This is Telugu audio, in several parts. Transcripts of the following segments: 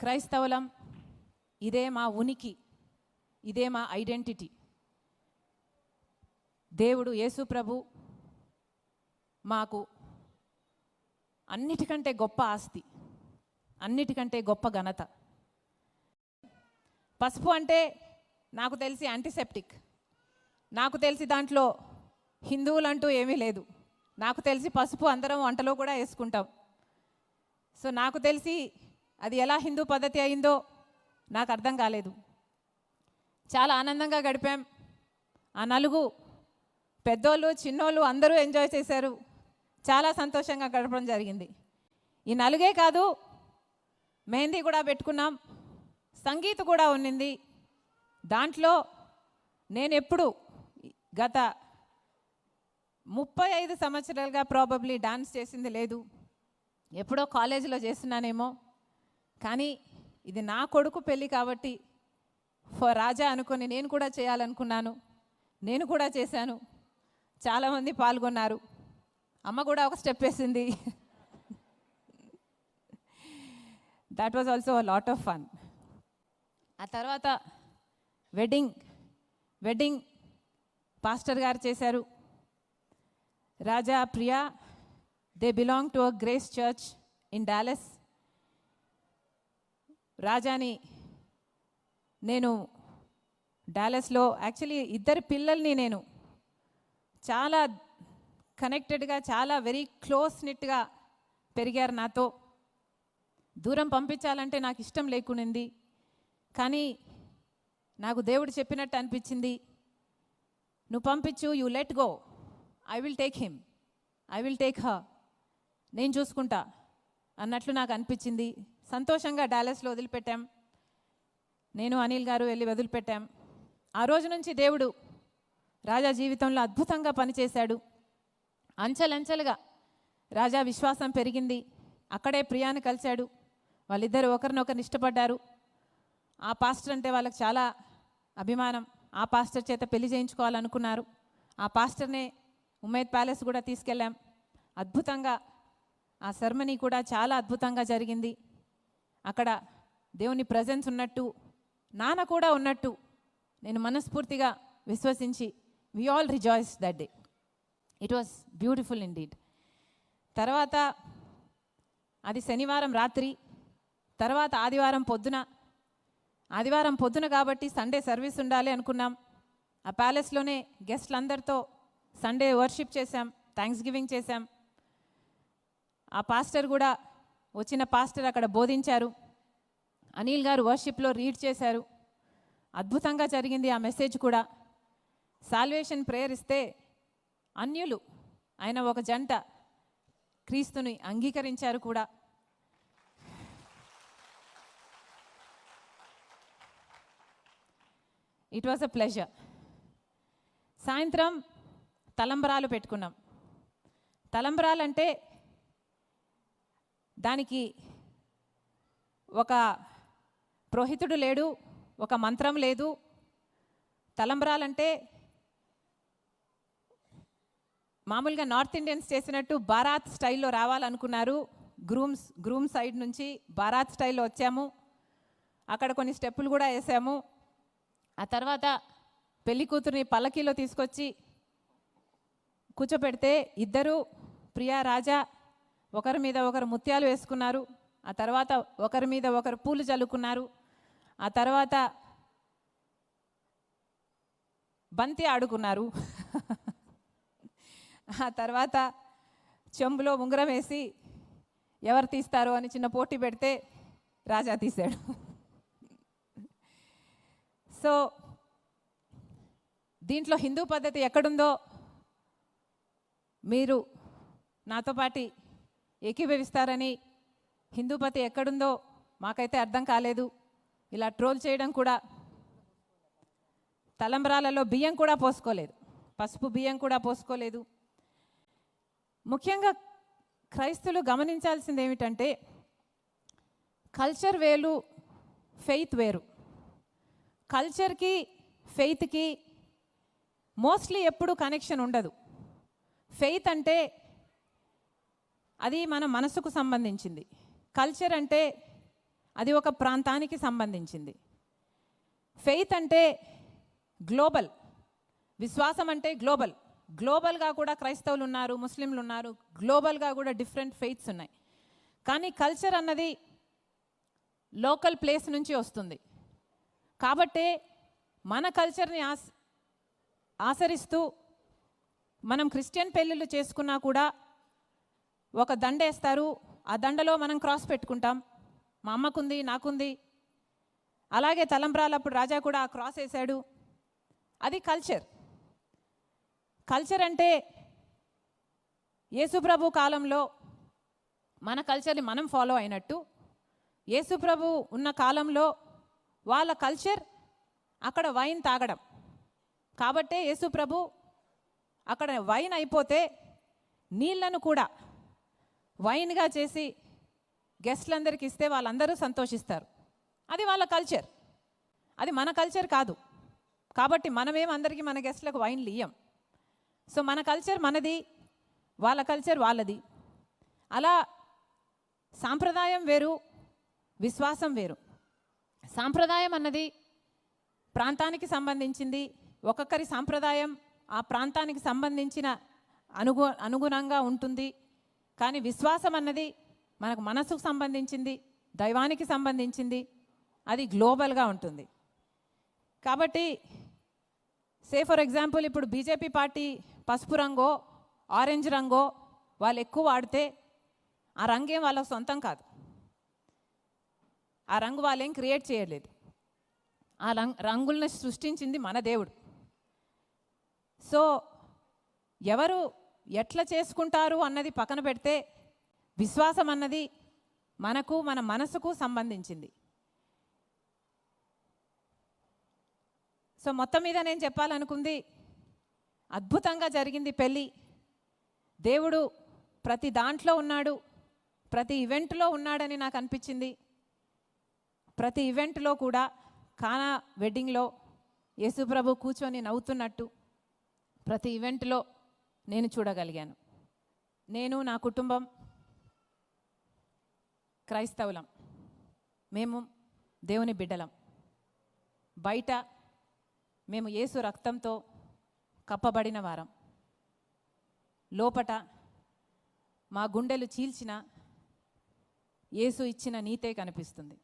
క్రైస్తవులం ఇదే మా ఉనికి ఇదే మా ఐడెంటిటీ. దేవుడు యేసు ప్రభు మాకు అన్నిటికంటే గొప్ప ఆస్తి అన్నిటికంటే గొప్ప ఘనత. పసుపు అంటే నాకు తెలిసి యాంటీసెప్టిక్ నాకు తెలిసి దాంట్లో హిందువులంటూ ఏమీ లేదు. నాకు తెలిసి పసుపు అందరం వంటలో కూడా వేసుకుంటాం. సో నాకు తెలిసి అది ఎలా హిందూ పద్ధతి అయిందో నాకు అర్థం కాలేదు. చాలా ఆనందంగా గడిపాం. ఆ నలుగు పెద్దోళ్ళు చిన్నోళ్ళు అందరూ ఎంజాయ్ చేశారు. చాలా సంతోషంగా గడపడం జరిగింది. ఈ నలుగే కాదు మెహందీ కూడా పెట్టుకున్నాం. సంగీత కూడా ఉన్నింది. దాంట్లో నేను ఎప్పుడు గత ముప్పై ఐదు సంవత్సరాలుగా ప్రాబబ్లీ డాన్స్ చేసింది లేదు. ఎప్పుడో కాలేజీలో చేస్తున్నానేమో. కానీ ఇది నా కొడుకు పెళ్ళి కాబట్టి ఫర్ రాజా అనుకొని నేను కూడా చేయాలనుకున్నాను. నేను కూడా చేశాను. చాలామంది పాల్గొన్నారు. అమ్మ కూడా ఒక స్టెప్ వేసింది. That was also lot of fun ఆ తర్వాత వెడ్డింగ్ వెడ్డింగ్ పాస్టర్ గారు చేశారు. Raja Priya they belong to a grace church in Dallas రాజాని నేను డాలస్లో యాక్చువల్లీ ఇద్దరు పిల్లల్ని నేను చాలా కనెక్టెడ్గా చాలా వెరీ క్లోజ్ నిట్గా పెరిగారు నాతో. దూరం పంపించాలంటే నాకు ఇష్టం లేకునింది కానీ నాకు దేవుడు చెప్పినట్టు అనిపించింది నువ్వు పంపించు you let go. I will take him. I will take హ నేను చూసుకుంటా అన్నట్లు నాకు అనిపించింది. సంతోషంగా డాలస్లో వదిలిపెట్టాం. నేను అనిల్ గారు వెళ్ళి వదిలిపెట్టాం. ఆ రోజు నుంచి దేవుడు రాజా జీవితంలో అద్భుతంగా పనిచేశాడు. అంచెలంచెలుగా రాజా విశ్వాసం పెరిగింది. అక్కడే ప్రియాను కలిశాడు. వాళ్ళిద్దరు ఒకరినొకరిని ఇష్టపడ్డారు. ఆ పాస్టర్ అంటే వాళ్ళకి చాలా అభిమానం. ఆ పాస్టర్ చేత పెళ్ళి చేయించుకోవాలనుకున్నారు. ఆ పాస్టర్నే ఉమేద్ ప్యాలెస్ కూడా తీసుకెళ్ళాం. అద్భుతంగా ఆ సెరమనీ కూడా చాలా అద్భుతంగా జరిగింది. అక్కడ దేవుని ప్రజెన్స్ ఉన్నట్టు నాన్న కూడా ఉన్నట్టు నేను మనస్ఫూర్తిగా విశ్వసించి we all rejoice that day it was beautiful indeed తర్వాత అది శనివారం రాత్రి తర్వాత ఆదివారం పొద్దున. ఆదివారం పొద్దున కాబట్టి సండే సర్వీస్ ఉండాలి అనుకున్నాం. ఆ ప్యాలెస్లోనే గెస్ట్లందరితో సండే వర్షిప్ చేశాం థ్యాంక్స్ గివింగ్ చేశాం. ఆ పాస్టర్ కూడా వచ్చిన పాస్టర్ అక్కడ బోధించారు. అనిల్ గారు వర్షిప్లో రీడ్ చేశారు. అద్భుతంగా జరిగింది ఆ మెసేజ్ కూడా. సాల్వేషన్ ప్రేయర్ ఇస్తే అన్యులు ఆయన ఒక జంట క్రీస్తుని అంగీకరించారు కూడా. ఇట్ వాజ్ అ ప్లెజర్ సాయంత్రం తలంబరాలు పెట్టుకున్నాం. తలంబరాలు అంటే దానికి ఒక పురోహితుడు లేడు ఒక మంత్రం లేదు. తలంబ్రాలంటే మామూలుగా నార్త్ ఇండియన్స్ చేసినట్టు బారాత్ స్టైల్లో రావాలనుకున్నారు. గ్రూమ్స్ గ్రూమ్ సైడ్ నుంచి బారాత్ స్టైల్లో వచ్చాము. అక్కడ కొన్ని స్టెప్పులు కూడా వేసాము. ఆ తర్వాత పెళ్ళి కూతుర్ని పల్లకీలో తీసుకొచ్చి కూర్చోపెడితే ఇద్దరు ప్రియా రాజా ఒకరి మీద ఒకరు ముత్యాలు వేసుకున్నారు ఆ తర్వాత ఒకరి మీద ఒకరు పూలు చల్లుకున్నారు ఆ తర్వాత బంతి ఆడుకున్నారు. ఆ తర్వాత చెంబులో ఉంగరం వేసి ఎవరు తీస్తారు అని చిన్న పోటీ పెడితే రాజా తీశాడు. సో దీంట్లో హిందూ పద్ధతి ఎక్కడుందో మీరు నాతో పాటి ఏకీభవిస్తారని హిందూపతి ఎక్కడుందో మాకైతే అర్థం కాలేదు. ఇలా ట్రోల్ చేయడం కూడా తలంబ్రాలలో బియ్యం కూడా పోసుకోలేదు. పసుపు బియ్యం కూడా పోసుకోలేదు. ముఖ్యంగా క్రైస్తులు గమనించాల్సింది ఏమిటంటే కల్చర్ వేలు ఫెయిత్ వేరు. కల్చర్కి ఫెయిత్కి మోస్ట్లీ ఎప్పుడు కనెక్షన్ ఉండదు. ఫెయిత్ అంటే అది మన మనసుకు సంబంధించింది. కల్చర్ అంటే అది ఒక ప్రాంతానికి సంబంధించింది. ఫెయిత్ అంటే గ్లోబల్ విశ్వాసం అంటే గ్లోబల్ గ్లోబల్గా కూడా క్రైస్తవులు ఉన్నారు ముస్లింలు ఉన్నారు గ్లోబల్గా కూడా డిఫరెంట్ ఫెయిత్స్ ఉన్నాయి. కానీ కల్చర్ అన్నది లోకల్ ప్లేస్ నుంచి వస్తుంది. కాబట్టే మన కల్చర్ని ఆస్ ఆచరిస్తూ మనం క్రిస్టియన్ పెళ్ళిళ్ళు చేసుకున్నా కూడా ఒక దండ వేస్తారు. ఆ దండలో మనం క్రాస్ పెట్టుకుంటాం. మా అమ్మకుంది నాకుంది. అలాగే తలంబ్రాలప్పుడు రాజా కూడా ఆ క్రాస్ వేశాడు. అది కల్చర్. కల్చర్ అంటే యేసుప్రభు కాలంలో మన కల్చర్ని మనం ఫాలో అయినట్టు యేసుప్రభు ఉన్న కాలంలో వాళ్ళ కల్చర్ అక్కడ వైన్ తాగడం. కాబట్టే యేసుప్రభు అక్కడ వైన్ అయిపోతే నీళ్ళను కూడా వైన్గా చేసి గెస్ట్లందరికీ ఇస్తే వాళ్ళందరూ సంతోషిస్తారు. అది వాళ్ళ కల్చర్. అది మన కల్చర్ కాదు. కాబట్టి మనమేం అందరికీ మన గెస్ట్లకు వైన్లు ఇయ్యం. సో మన కల్చర్ మనది వాళ్ళ కల్చర్ వాళ్ళది. అలా సాంప్రదాయం వేరు విశ్వాసం వేరు. సాంప్రదాయం అన్నది ప్రాంతానికి సంబంధించింది ఒక్కొక్కరి సాంప్రదాయం ఆ ప్రాంతానికి సంబంధించిన అనుగు అనుగుణంగా ఉంటుంది. కానీ విశ్వాసం అన్నది మనకు మనసుకు సంబంధించింది దైవానికి సంబంధించింది అది గ్లోబల్గా ఉంటుంది. కాబట్టి సే ఫర్ ఎగ్జాంపుల్ ఇప్పుడు బీజేపీ పార్టీ పసుపు రంగో ఆరెంజ్ రంగో వాళ్ళు ఎక్కువ వాడితే ఆ రంగేం వాళ్ళ సొంతం కాదు. ఆ రంగు వాళ్ళేం క్రియేట్ చేయలేదు. ఆ రంగు రంగులను సృష్టించింది మన దేవుడు. సో ఎవరు ఎట్లా చేసుకుంటారు అన్నది పక్కన పెడితే విశ్వాసం అన్నది మనకు మన మనసుకు సంబంధించింది. సో మొత్తం మీద నేను చెప్పాలనుకుంది అద్భుతంగా జరిగింది పెళ్ళి. దేవుడు ప్రతి దాంట్లో ఉన్నాడు ప్రతి ఈవెంట్లో ఉన్నాడని నాకు అనిపించింది. ప్రతి ఈవెంట్లో కూడా కానా వెడ్డింగ్లో యేసుప్రభు కూర్చొని నవ్వుతున్నట్టు ప్రతి ఈవెంట్లో నేను చూడగలిగాను. నేను నా కుటుంబం క్రైస్తవులం. మేము దేవుని బిడ్డలం. బయట మేము యేసు రక్తంతో కప్పబడిన వారం. లోపట మా గుండెలు చీల్చిన యేసు ఇచ్చిన నీతే కనిపిస్తుంది.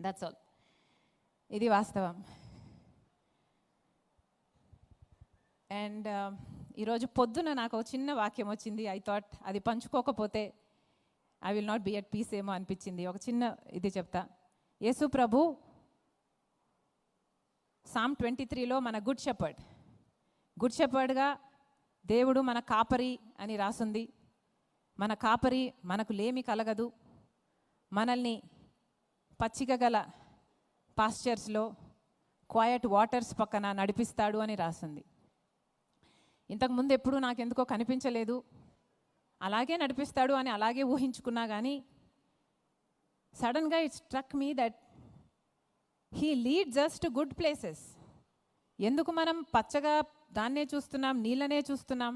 దట్స్ ఆల్ ఇది వాస్తవం. అండ్ um, ఈరోజు పొద్దున నాకు ఒక చిన్న వాక్యం వచ్చింది. ఐ థాట్ అది పంచుకోకపోతే I will not be at peace ఏమో అనిపించింది. ఒక చిన్న ఇది చెప్తా. యేసు ప్రభు సామ్ ట్వంటీ త్రీలో మన గుడ్ షెపర్డ్ గుడ్ షెపర్డ్గా దేవుడు మన కాపరి అని రాసుంది. మన కాపరి మనకు లేమి కలగదు. మనల్ని పచ్చిక గల పాస్చర్స్లో క్వయట్ వాటర్స్ పక్కన నడిపిస్తాడు అని రాసింది. ఇంతకుముందు ఎప్పుడూ నాకెందుకో కనిపించలేదు. అలాగే నడిపిస్తాడు అని అలాగే ఊహించుకున్నా కానీ సడన్గా it struck me that he leads us to good places ఎందుకు మనం పచ్చగా దాన్నే చూస్తున్నాం నీళ్ళనే చూస్తున్నాం?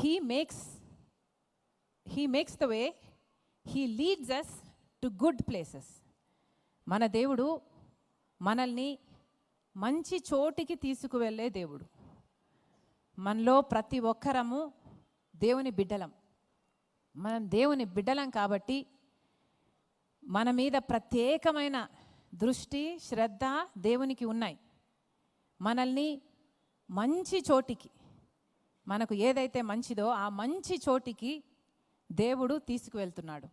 He makes he makes the way he leads us to good places మన దేవుడు మనల్ని మంచి చోటికి తీసుకువెళ్ళే దేవుడు. మనలో ప్రతి ఒక్కరము దేవుని బిడ్డలం. మనం దేవుని బిడ్డలం కాబట్టి మన మీద ప్రత్యేకమైన దృష్టి శ్రద్ధ దేవునికి ఉన్నాయి. మనల్ని మంచి చోటికి మనకు ఏదైతే మంచిదో ఆ మంచి చోటికి దేవుడు తీసుకువెళ్తున్నాడు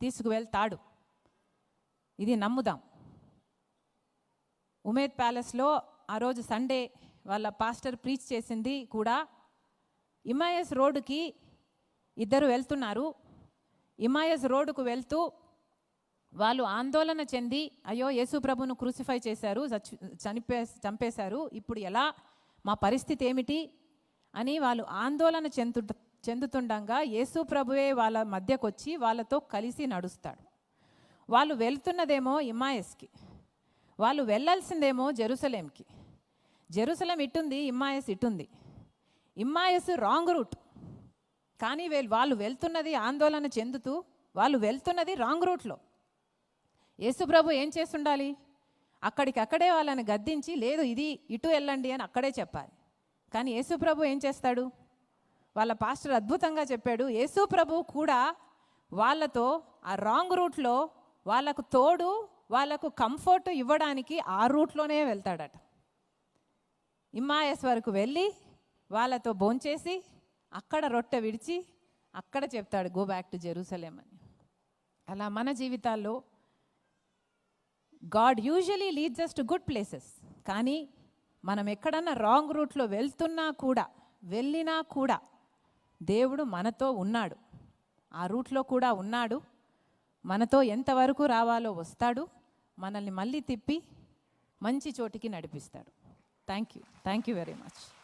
తీసుకువెళ్తాడు. ఇది నమ్ముదాం. ఉమేద్ ప్యాలెస్లో ఆ రోజు సండే వాళ్ళ పాస్టర్ ప్రీచ్ చేసింది కూడా ఇమాయస్ రోడ్డుకి ఇద్దరు వెళ్తున్నారు. ఇమాయస్ రోడ్డుకు వెళ్తూ వాళ్ళు ఆందోళన చెంది అయ్యో యేసుప్రభును క్రూసిఫై చేశారు చనిపే చంపేశారు ఇప్పుడు ఎలా మా పరిస్థితి ఏమిటి అని వాళ్ళు ఆందోళన చెందు చెందుతుండగా యేసుప్రభువే వాళ్ళ మధ్యకొచ్చి వాళ్ళతో కలిసి నడుస్తాడు. వాళ్ళు వెళ్తున్నదేమో ఇమ్మాయస్కి. వాళ్ళు వెళ్ళాల్సిందేమో జెరూసలేంకి. జెరూసలం ఇటుంది ఇమ్మాయస్ ఇటుంది ఇమ్మాయస్ రాంగ్ రూట్. కానీ వాళ్ళు వెళ్తున్నది ఆందోళన చెందుతూ వాళ్ళు వెళ్తున్నది రాంగ్ రూట్లో. యేసుప్రభు ఏం చేస్తుండాలి? అక్కడికి అక్కడే వాళ్ళని గద్దించి లేదు ఇది ఇటు వెళ్ళండి అని అక్కడే చెప్పాలి. కానీ యేసుప్రభు ఏం చేస్తాడు? వాళ్ళ పాస్టర్ అద్భుతంగా చెప్పాడు యేసుప్రభు కూడా వాళ్ళతో ఆ రాంగ్ రూట్లో వాళ్ళకు తోడు వాళ్ళకు కంఫర్ట్ ఇవ్వడానికి ఆ రూట్లోనే వెళ్తాడట. ఇమ్మాయస్ వరకు వెళ్ళి వాళ్ళతో భోంచేసి అక్కడ రొట్టె విడిచి అక్కడ చెప్తాడు గో బ్యాక్ టు జెరూసలేం అని. అలా మన జీవితాల్లో God usually leads us to good places కానీ మనం ఎక్కడన్నా రాంగ్ రూట్లో వెళ్తున్నా కూడా వెళ్ళినా కూడా దేవుడు మనతో ఉన్నాడు. ఆ రూట్లో కూడా ఉన్నాడు. మనతో ఎంతవరకు రావాలో వస్తాడు మనల్ని మళ్ళీ తిప్పి మంచి చోటికి నడిపిస్తాడు. Thank you thank you very much